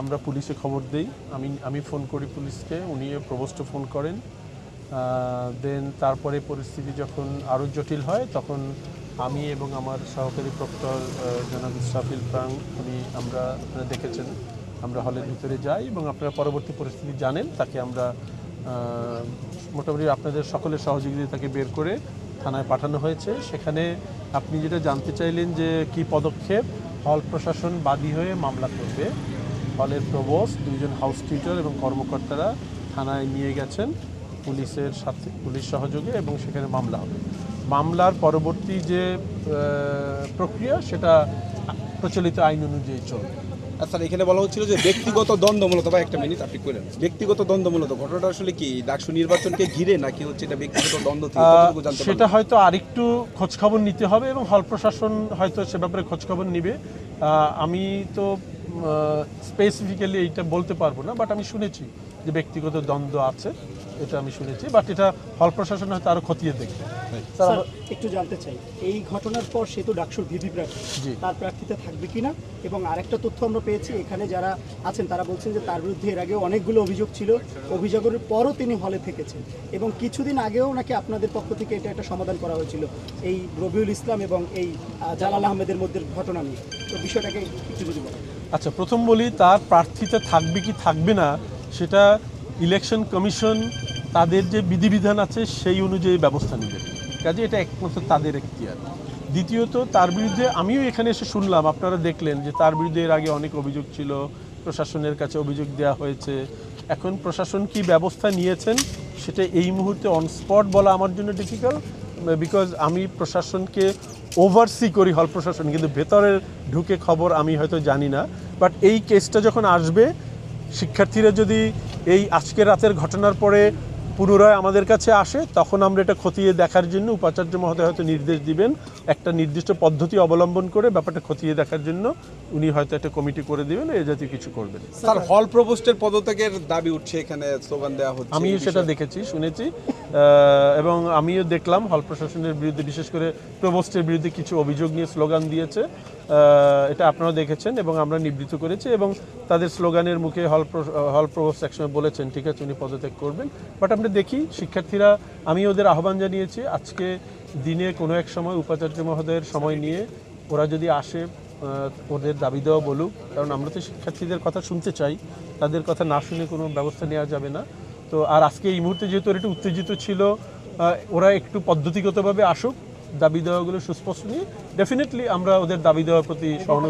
আমরা পুলিশে খবর দেই। আমি আমি ফোন করি পুলিশকে, উনি প্রবোস্ট ফোন করেন। দেন তারপরে পরিস্থিতি যখন আরও জটিল হয়, তখন আমি এবং আমার সহকারী প্রক্টর জনাব ইসরাফিল প্রাং, উনি আমরা আপনারা দেখেছেন। আমরা হলের ভিতরে যাই এবং আপনারা পরবর্তী পরিস্থিতি জানেন, তাকে আমরা মোটামুটি আপনাদের সকলের সহযোগিতা তাকে বের করে থানায় পাঠানো হয়েছে। সেখানে আপনি যেটা জানতে চাইলেন যে কি পদক্ষেপ, হল প্রশাসন বাদী হয়ে মামলা করবে হলের প্রবোস দুইজন হাউস টিচার এবং কর্মকর্তারা থানায় নিয়ে গেছেন। পুলিশের সাথে পুলিশ সহযোগে এবং সেখানে মামলা হবে। মামলার পরবর্তী যে প্রক্রিয়া সেটা প্রচলিত আইন অনুযায়ী চলবে। স্যার এখানে বলা হচ্ছিল যে ব্যক্তিগত দ্বন্দ্বমূলত বা একটা মিনিট আপনি করেন ব্যক্তিগত দ্বন্দ্ব মূলত ঘটনাটা আসলে কি ডাকসু নির্বাচনকে ঘিরে নাকি হচ্ছে এটা ব্যক্তিগত দ্বন্দ্ব সেটা হয়তো আরেকটু খোঁজখবর নিতে হবে এবং হল প্রশাসন হয়তো সে ব্যাপারে খোঁজখবর নিবে। আমি তো স্পেসিফিক্যালি এইটা বলতে পারব না বাট আমি শুনেছি যে ব্যক্তিগত দ্বন্দ্ব আছে এটা আমি শুনেছি বাট এটা হল প্রশাসন হয়তো আরও খতিয়ে দেখবে। স্যার একটু জানতে চাই এই ঘটনার পর সে তো ডাকসুর ভিভি প্রার্থী তার প্রার্থীতে থাকবে কিনা এবং আরেকটা তথ্য আমরা পেয়েছি এখানে যারা আছেন তারা বলছেন যে তার বিরুদ্ধে এর আগেও অনেকগুলো অভিযোগ ছিল অভিযোগের পরও তিনি হলে থেকেছেন। এবং কিছুদিন আগেও নাকি আপনাদের পক্ষ থেকে এটা একটা সমাধান করা হয়েছিল এই রবিউল ইসলাম এবং এই জালাল আহমেদের মধ্যে ঘটনা নিয়ে। তো বিষয়টাকে একটু যদি বলেন। আচ্ছা প্রথম বলি, তার প্রার্থীতে থাকবে কি থাকবে না, সেটা ইলেকশন কমিশন তাদের যে বিধিবিধান আছে, সেই অনুযায়ী ব্যবস্থা নেবে। কাজে এটা একমাত্র তাদের এখতিয়ার। দ্বিতীয়ত, তার বিরুদ্ধে আমিও এখানে এসে শুনলাম, আপনারা দেখলেন যে তার বিরুদ্ধে এর আগে অনেক অভিযোগ ছিল, প্রশাসনের কাছে অভিযোগ দেওয়া হয়েছে। এখন প্রশাসন কি ব্যবস্থা নিয়েছেন, সেটা এই মুহূর্তে অন স্পট বলা আমার জন্য ডিফিকাল্ট বিকজ আমি প্রশাসনকে ওভারসি করি হল প্রশাসন, কিন্তু ভেতরের ঢুকে খবর আমি হয়তো জানি না। বাট এই কেসটা যখন আসবে, শিক্ষার্থীরা যদি এই আজকে রাতের ঘটনার পরে পুনরায় আমাদের কাছে আসে তখন আমরা এটা খতিয়ে দেখার জন্য উপাচার্য মহোদয় হয়তো নির্দেশ দিবেন একটা নির্দিষ্ট পদ্ধতি অবলম্বন করে ব্যাপারটা খতিয়ে দেখার জন্য উনি হয়তো একটা কমিটি করে দিবেন এই জাতীয় কিছু করবেন। স্যার হল প্রবোস্টের পদত্যাগের দাবি উঠছে এখানে স্লোগান দেওয়া হচ্ছে আমিও সেটা দেখেছি শুনেছি। এবং আমিও দেখলাম হল প্রশাসনের বিরুদ্ধে বিশেষ করে প্রবোস্টের বিরুদ্ধে কিছু অভিযোগ নিয়ে স্লোগান দিয়েছে। এটা আপনারা দেখেছেন এবং আমরা নিবৃত্ত করেছি এবং তাদের স্লোগানের মুখে হল হল প্রবোস্ট একসময় বলেছেন ঠিক আছে উনি পদত্যাগ করবেন। বাট আমরা দেখি, শিক্ষার্থীরা, আমি ওদের আহ্বান জানিয়েছি, আজকে দিনে কোনো এক সময় উপাচার্য মহোদয়ের সময় নিয়ে ওরা যদি আসে ওদের দাবি দেওয়া বলুক, কারণ আমরা তো শিক্ষার্থীদের কথা শুনতে চাই, তাদের কথা না শুনে কোনো ব্যবস্থা নেওয়া যাবে না। তো আর আজকে এই মুহূর্তে যেহেতু একটু উত্তেজিত ছিল ওরা একটু পদ্ধতিগতভাবে আসুক, দাবি দেওয়াগুলো সুস্পষ্ট নিয়ে ডেফিনেটলি আমরা ওদের দাবি দেওয়ার প্রতি সহানুভূতি